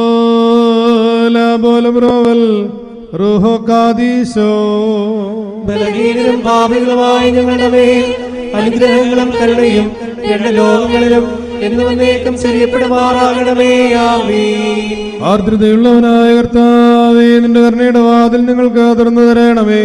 ശുഭോല ബോലബ്രോവൽ റൂഹോ കാദീശോ ബലഹീനരും പാപികളുമായ ഞങ്ങളുടെ മേൽ അനുഗ്രഹങ്ങളും കരുണയും രണ്ട് ലോകങ്ങളിലും എന്നുവന്നേക്കും ശരിയപ്പെടുമാറാകണമേ ആമീ ആർദ്രതയുള്ളവനായ കർത്താവേ നിന്റെ കരുണയുടെ വാതിൽ നിങ്ങൾക്ക് തുറന്നു തരണമേ.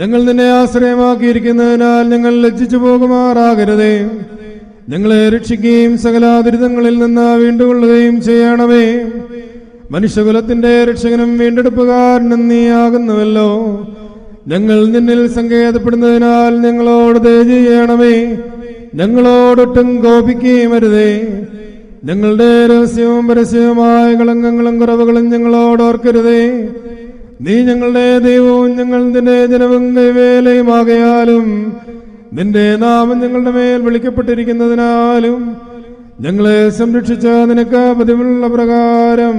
ഞങ്ങൾ നിന്നെ ആശ്രയമാക്കിയിരിക്കുന്നതിനാൽ ഞങ്ങൾ ലജ്ജിച്ചു പോകുമാറാകരുതേ. ഞങ്ങളെ രക്ഷിക്കുകയും സകല ദുരിതങ്ങളിൽ നിന്ന് വീണ്ടുകൊള്ളുകയും ചെയ്യണമേ. മനുഷ്യകുലത്തിന്റെ രക്ഷകനും വീണ്ടെടുപ്പുകാരനും നീയാകുന്നുവല്ലോ ഞങ്ങൾ നിന്നിൽ സങ്കേതപ്പെടുന്നതിനാൽ ഞങ്ങളോട് ദയ ചെയ്യണമേ. ഞങ്ങളോടൊട്ടും കോപിക്കുകയും അരുതേ. ഞങ്ങളുടെ രഹസ്യവും പരസ്യവുമായ കളങ്കങ്ങളും കുറവുകളും ഞങ്ങളോട് ഓർക്കരുതേ. നീ ഞങ്ങളുടെ ദൈവവും നിന്റെ ജനവും കൈവേലയുമാകയാലും നിന്റെ നാമം ഞങ്ങളുടെ മേൽ വിളിക്കപ്പെട്ടിരിക്കുന്നതിനാലും ഞങ്ങളെ സംരക്ഷിച്ച നിനക്ക് പതിവുള്ള പ്രകാരം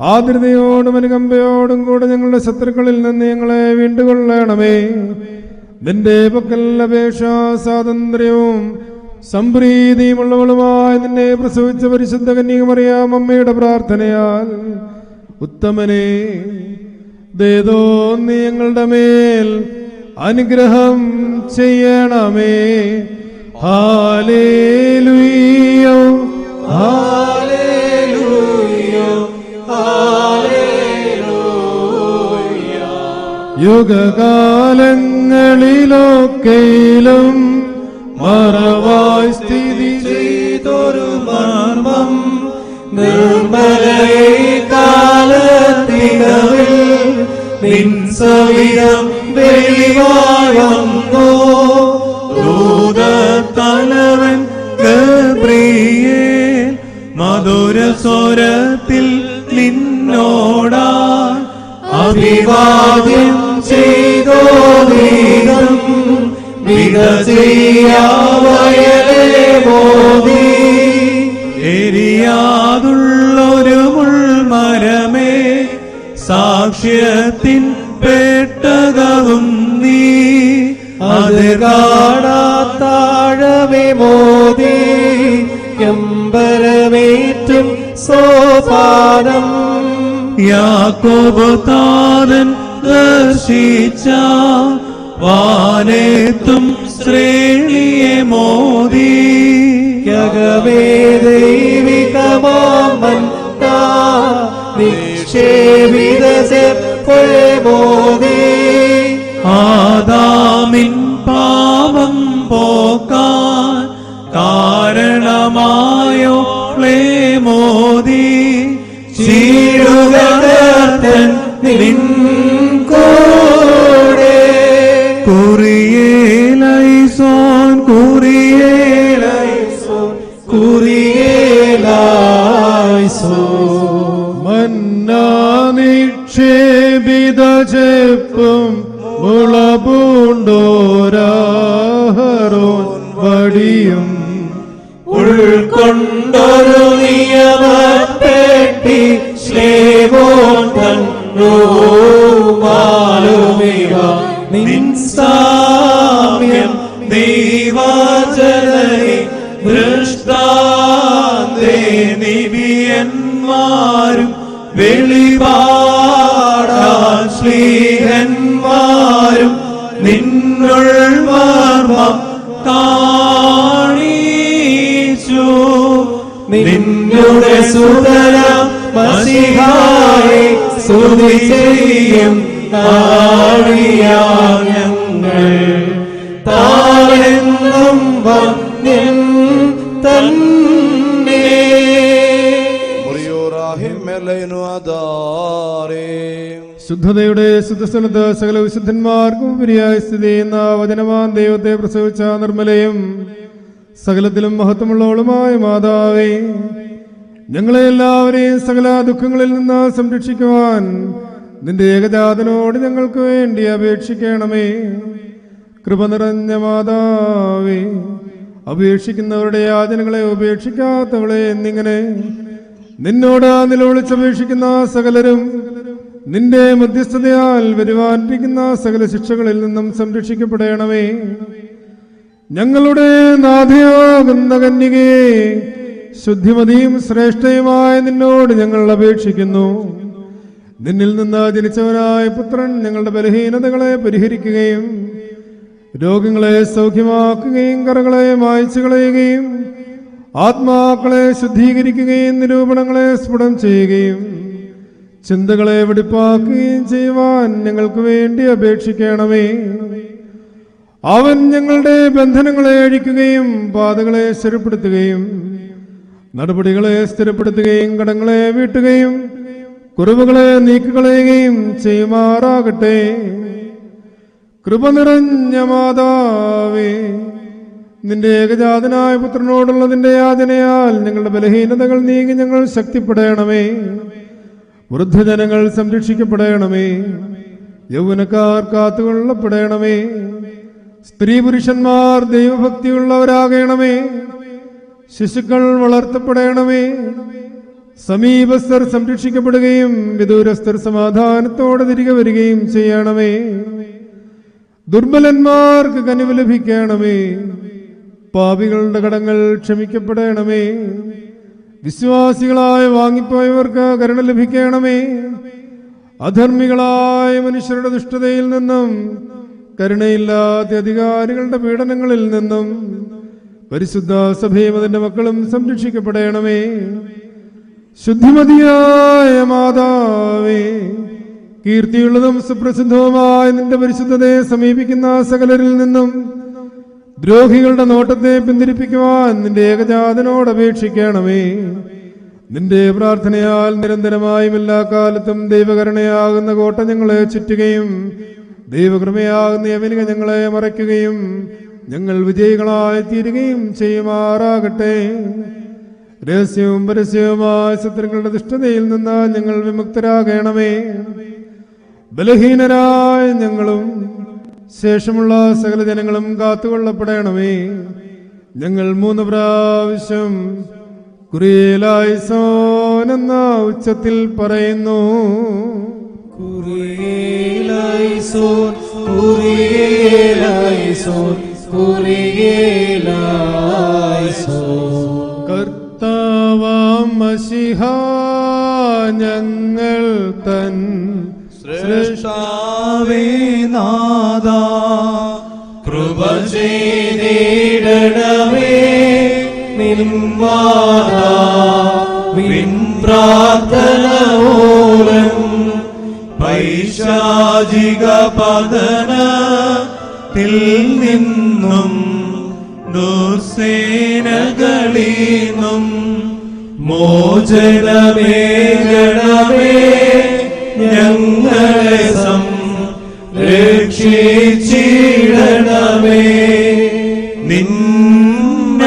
ആതിരതയോടും അനുകമ്പയോടും കൂടെ ഞങ്ങളുടെ ശത്രുക്കളിൽ നിന്ന് ഞങ്ങളെ വീണ്ടുകൊള്ളണമേ. നിന്റെ പക്കൽ അപേക്ഷ സ്വാതന്ത്ര്യവും സംപ്രീതിയുമുള്ളവളുമായി നിന്നെ പ്രസവിച്ച പരിശുദ്ധ കന്യകമറിയാം അമ്മയുടെ പ്രാർത്ഥനയാൽ. ഉത്തമനെ ദേതോ നീ ഞങ്ങളുടെ മേൽ അനുഗ്രഹം ചെയ്യണമേ. ഹാലേലുയ്യോ ഹല്ലേലൂയ യുഗകാലങ്ങളിലൊക്കെയിലും മറവായി സ്ഥിതി ചെയ്തൊരു മർമ്മം നിർമ്മലയെ കാലത്തിനവിൽ നിൻ സവിധം വെളിവാഴുന്നോ അഭിവാദ്യം ചെയ്തോ നീതം വിധ ചെയ്യാവയലേ മോദി. എരിയാതുള്ളൊരു മുൾമരമേ സാക്ഷ്യത്തിൻ പെട്ടകവും നീ. അത് കാണാത്താഴമേ മോദി. എമ്പരമേറ്റും സോപാനം. യാക്കോബ് താതൻ ദർശിച്ച വാനേത്തും ശ്രേണിയെ മോദി. യഗമേ കുറിയേലൈസോൻ കുറിയേലൈ കുറിയേലായിസോ മന്നാ നിക്ഷേപിത ചെപ്പും മുളപൂണ്ടോരാഹരോൻ വടിയും. ഉൾക്കൊണ്ടൊരു നിയമപ്പെട്ടി ശ്ലേവോൻ തന്നോമാലുമിക നിൻ സാമ്യം ദൈവാചരണി ദൃഷ്ടാന്തേ നിവിയന്മാരും വെളിപാടാൻ ശ്രീഹന്മാരും നിന്നുൾ കാണിച്ചു. നിന്നുടെ സുതര മസിഹായി സ്തുതി ചെയ്യും. നാഴിയാ ഞങ്ങൾ താഴെന്നും തന്നെ. ശുദ്ധതയുടെ ശുദ്ധസ്ഥലത്ത് സകല വിശുദ്ധന്മാർക്കും ഉപരിയായി സ്ഥിതി ചെയ്യുന്ന വചനവാൻ ദൈവത്തെ പ്രസവിച്ച നിർമ്മലയും സകലത്തിലും മഹത്വമുള്ളവളുമായ മാതാവേ ഞങ്ങളെ എല്ലാവരെയും സകല ദുഃഖങ്ങളിൽ നിന്ന് സംരക്ഷിക്കുവാൻ നിന്റെ ഏകജാതനോട് ഞങ്ങൾക്ക് വേണ്ടി അപേക്ഷിക്കണമേ. കൃപ നിറഞ്ഞ മാതാവേ അപേക്ഷിക്കുന്നവരുടെ യാചനകളെ ഉപേക്ഷിക്കാത്തവളെ എന്നിങ്ങനെ നിന്നോട് നിലവിളിച്ചപേക്ഷിക്കുന്ന സകലരും നിന്റെ മധ്യസ്ഥതയാൽ വരുവാനിരിക്കുന്ന സകല ശിക്ഷകളിൽ നിന്നും സംരക്ഷിക്കപ്പെടണമേ. ഞങ്ങളുടെ നാഥയാകുന്ന കന്യകയെ ശുദ്ധിമതിയും ശ്രേഷ്ഠയുമായ നിന്നോട് ഞങ്ങൾ അപേക്ഷിക്കുന്നു. നിന്നിൽ നിന്ന് ജനിച്ചവനായ പുത്രൻ ഞങ്ങളുടെ ബലഹീനതകളെ പരിഹരിക്കുകയും രോഗങ്ങളെ സൗഖ്യമാക്കുകയും കറകളെ മായച്ചു കളയുകയും ആത്മാക്കളെ ശുദ്ധീകരിക്കുകയും നിരൂപണങ്ങളെ സ്ഫുടം ചെയ്യുകയും ചിന്തകളെ വെടിപ്പാക്കുകയും ചെയ്യുവാൻ ഞങ്ങൾക്ക് വേണ്ടി അപേക്ഷിക്കണമേ. അവൻ ഞങ്ങളുടെ ബന്ധനങ്ങളെ അഴിക്കുകയും പാതകളെ സ്ഥിരപ്പെടുത്തുകയും നടപടികളെ സ്ഥിരപ്പെടുത്തുകയും കടങ്ങളെ വീട്ടുകയും കുറവുകളെ നീക്കിക്കളയുകയും ചെയ്യുമാറാകട്ടെ. കൃപ നിറഞ്ഞ മാതാവേ നിന്റെ ഏകജാതനായ പുത്രനോടുള്ള നിന്റെ യാചനയാൽ ഞങ്ങളുടെ ബലഹീനതകൾ നീങ്ങി ഞങ്ങൾ ശക്തിപ്പെടണമേ. വൃദ്ധജനങ്ങൾ സംരക്ഷിക്കപ്പെടണമേ. യൗവനക്കാർ കാത്തുകൊള്ളപ്പെടണമേ. സ്ത്രീ പുരുഷന്മാർ ദൈവഭക്തിയുള്ളവരാകണമേ. ശിശുക്കൾ വളർത്തപ്പെടണമേ. സമീപസ്ഥർ സംരക്ഷിക്കപ്പെടുകയും വിദൂരസ്ഥർ സമാധാനത്തോടെ തിരികെ വരികയും ചെയ്യണമേ. ദുർബലന്മാർക്ക് കനിവ് ലഭിക്കണമേ. പാപികളുടെ കടങ്ങൾ ക്ഷമിക്കപ്പെടണമേ. വിശ്വാസികളായ വാങ്ങിപ്പോയവർക്ക് കരുണ ലഭിക്കണമേ. അധർമ്മികളായ മനുഷ്യരുടെ ദുഷ്ടതയിൽ നിന്നും കരുണയില്ലാത്ത അധികാരികളുടെ പീഡനങ്ങളിൽ നിന്നും പരിശുദ്ധ സഭയും അതിന്റെ മക്കളും സംരക്ഷിക്കപ്പെടണമേ. ശുദ്ധിമതിയായ മാതാവേ കീർത്തിയുള്ളതും സുപ്രസിദ്ധവുമായ നിന്റെ പരിശുദ്ധതയെ സമീപിക്കുന്ന സകലരിൽ നിന്നും ദ്രോഹികളുടെ നോട്ടത്തെ പിന്തിരിപ്പിക്കുവാൻ നിന്റെ ഏകജാതനോട് അപേക്ഷിക്കണമേ. നിന്റെ പ്രാർത്ഥനയാൽ നിരന്തരമായും എല്ലാ കാലത്തും ദൈവകരണയാകുന്ന കോട്ട ഞങ്ങളെ ചുറ്റുകയും ദൈവകൃപയാകുന്ന യവനിക ഞങ്ങളെ മറയ്ക്കുകയും ഞങ്ങൾ വിജയികളായി തീരുകയും ചെയ്യുമാറാകട്ടെ. രഹസ്യവും പരസ്യവുമായ ശത്രുക്കളുടെ ദുഷ്ടതയിൽ നിന്ന് ഞങ്ങൾ വിമുക്തരാകണമേ. ബലഹീനരായ ഞങ്ങളും ശേഷമുള്ള സകല ജനങ്ങളും കാത്തുകൊള്ളപ്പെടണമേ. ഞങ്ങൾ മൂന്ന് പ്രാവശ്യം കുറിയലായി സോനെന്ന ഉച്ചത്തിൽ പറയുന്നു. കുറിയേലൈസോൻ കുറിയേലൈസോൻ കുറിയേലൈസോൻ മഷിഹ ഞങ്ങൾ തൻ ശ്രേഷ്ഠാവേ നാദ കൃപ ചെയ്തിടണമേ നിന്മാതാ വിൻ പ്രാർത്ഥന മൂലം പൈശാചിക പതനത്തിൽ നിന്നും ദുർസേനകളിന്നും മോചനമേകണമേ ഞങ്ങളെ സംരക്ഷിച്ചിടണമേ നിന്നാടിയാർ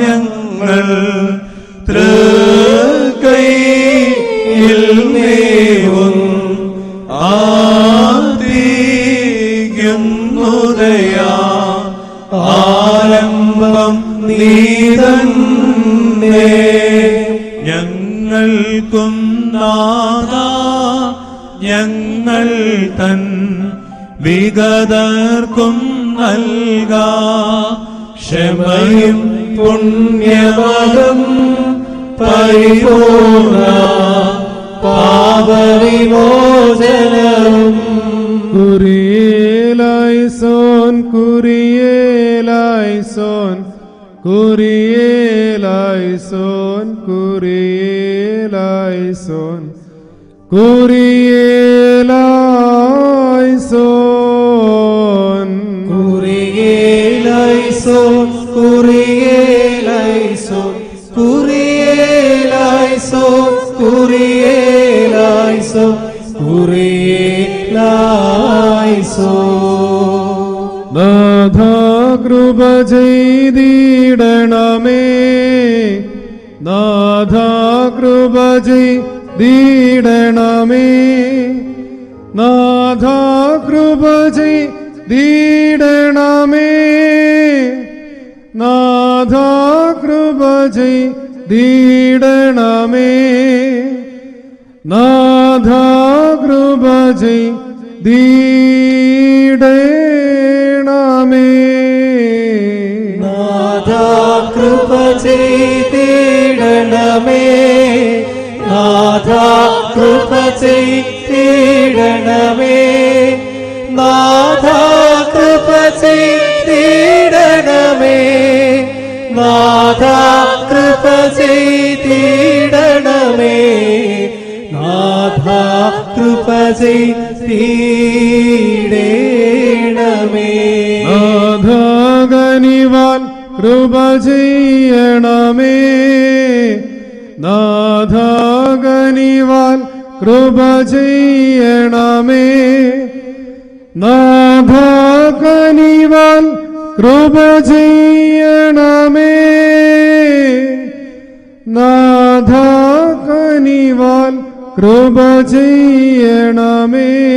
ഞങ്ങൾ ആരംഭം നീതന്നേ ഞങ്ങൾക്കും നാദ ഞങ്ങൾ തൻ വിഗതർക്കും നൽക. ക്ഷമയും പുണ്യമകം പരിപൂർണ പാപവിമോചനം കുറിയേലായി സോൻ കുറിയേലായി സോൻ കുറിയേലായി സോൻ കുറിയേലായി സോൻ കുറിയേലായി സോൻ കുറിയേലൈസോൻ കുറിയേലൈസോൻ കുറിയേലൈസോൻ കുറിയേലൈസോൻ കുറിയേലൈസോൻ നാഥ കൃപ ചെയ്തിടണമേ നാഥ കൃപ ചെയ്തിടണമേ നാഥ കൃപ ചെയ്തിടണമേ നാഥ మే నాదా కృప చేడమే నాదా కృప చేడమే నాదా కృప చేడమే నాదా కృప చేడమే నాదా కృప చేడే കൃപ ചെയ്യണമേ. നാഥാകനിവാൻ കൃപ ചെയ്യണമേ. നാഥാകനിവാൻ കൃപ ചെയ്യണമേ. നാഥാകനിവാൻ കൃപ ചെയ്യണമേ.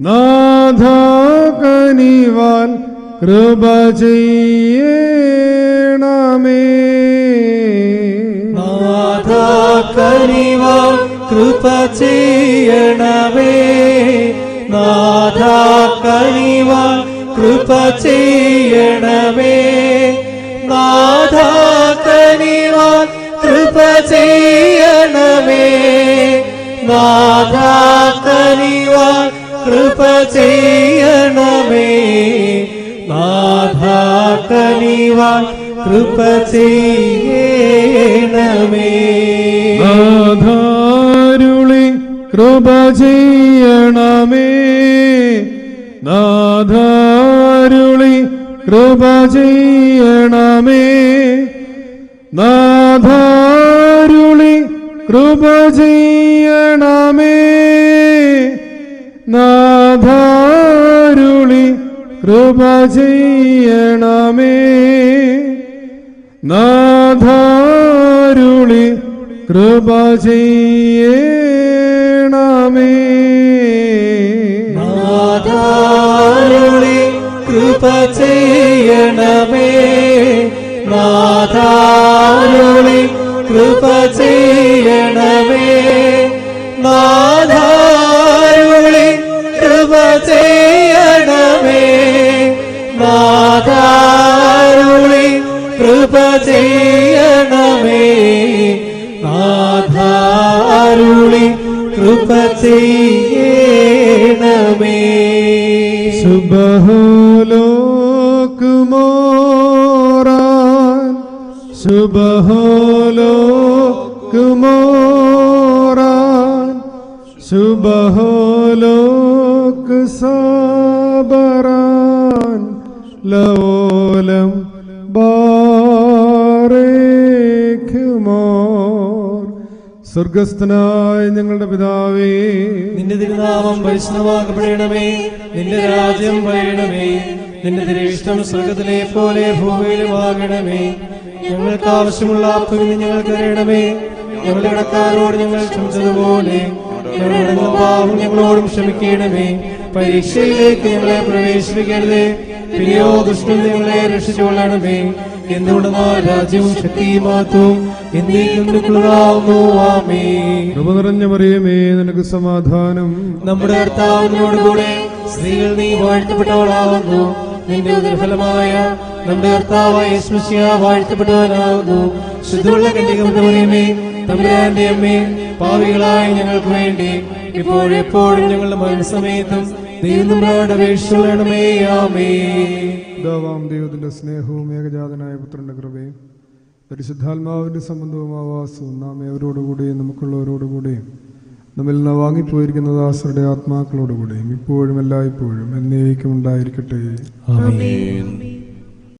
നാഥാകനിവാൻ കൃപ ചെയ്യണമേ. നാഥ കനിവാൻ കൃപ ചെയ്യണമേ. നാഥ കനിവാൻ കൃപ ചെയ്യണമേ. നാഥ കനിവാൻ കൃപ ചെയ്യണമേ. നാഥ കനിവാൻ കൃപ ചെയ്യണമേ. നാഥ കനിവാൻ കൃപ ചെയ്യണമേ നാഥാരുളി കൃപ ചെയ്യണമേ. നാഥാരുളി കൃപ ചെയ്യണമേ. നാഥാരുളി കൃപ ചെയ്യണമേ. നാഥാരുളി കൃപ ചെയ്യണമേ. നാഥാരുളി കൃപ ചെയ്യണമേ. നാഥാരുളി കൃപ ചെയ്യണമേ. നാഥാരുളി കൃപ ചെയ്യണമേ. നാഥാരുളി കൃപ ചെയ്യണമേ നാഥാരുളി കൃപ ചെയ്യണമേ. നാഥാരുളി കൃപ ചെയ്യണമേ. ശുഭലോക് മോറാൻ ശുഭലോക് മോറാൻ ലോലം ബാരേഖുമോർ സ്വർഗസ്ഥനായ ഞങ്ങളുടെ പിതാവേ നിന്റെ തിരുനാമം പരിശുദ്ധമാക്കപ്പെടണമേ നിന്റെ രാജ്യം വരണമേ നിന്റെ തിരുവിഷ്ടം സ്വർഗത്തിലെ പോലെ ഭൂമിയിലുമാകണമേ ഞങ്ങൾക്ക് ആവശ്യമുള്ള ഇന്ന് ഞങ്ങൾക്ക് അറിയണമേ ഞങ്ങളുടെ കടക്കാരോട് ഞങ്ങൾ ക്ഷമിച്ചതുപോലെ ഞങ്ങളുടെ പാവം ഞങ്ങളോടും ക്ഷമിക്കണമേ. പരീക്ഷയിലേക്ക് ഞങ്ങളെ പ്രവേശിപ്പിക്കരുതേ. പിന്നെയോ ദുഷ്ടം ഞങ്ങളെ രക്ഷിച്ചുകൊള്ളണമേ. എന്തുകൊണ്ടെന്നാൽ രാജ്യവും ശക്തിയും കൃപ നിറഞ്ഞ മറിയമേ നിനക്ക് സമാധാനം. നമ്മുടെ കർത്താവിനോട് കൂടെ സ്ത്രീകൾ നീ വാഴ്ത്തപ്പെട്ടവളാകുന്നു. നിന്റെ ഉദരഫലമായ നമ്മുടെ കർത്താവായ യേശുമിശിഹ വാഴ്ത്തപ്പെട്ടവനാകുന്നു. ശുദ്ധമുള്ള കന്യകമേ തമ്പുരാന്റെ അമ്മേ പാവികളായ ഞങ്ങൾക്ക് വേണ്ടി ഇപ്പോഴെപ്പോഴും ഞങ്ങളുടെ മരണസമയത്തും പിതാവാം ദൈവത്തിന്റെ സ്നേഹവും ഏകജാതനായ പുത്രന്റെ കൃപയും പരിശുദ്ധാത്മാവിന്റെ സംബന്ധവും ആവാസവും നാം ഏവരോടുകൂടിയും നമുക്കുള്ളവരോടുകൂടിയും നമ്മിൽ നിന്ന് വാങ്ങിപ്പോയിരിക്കുന്ന ദാസരുടെ ആത്മാക്കളോടുകൂടിയും ഇപ്പോഴും എല്ലായ്പ്പോഴും എന്നേക്കും ഉണ്ടായിരിക്കട്ടെ. ആമേൻ.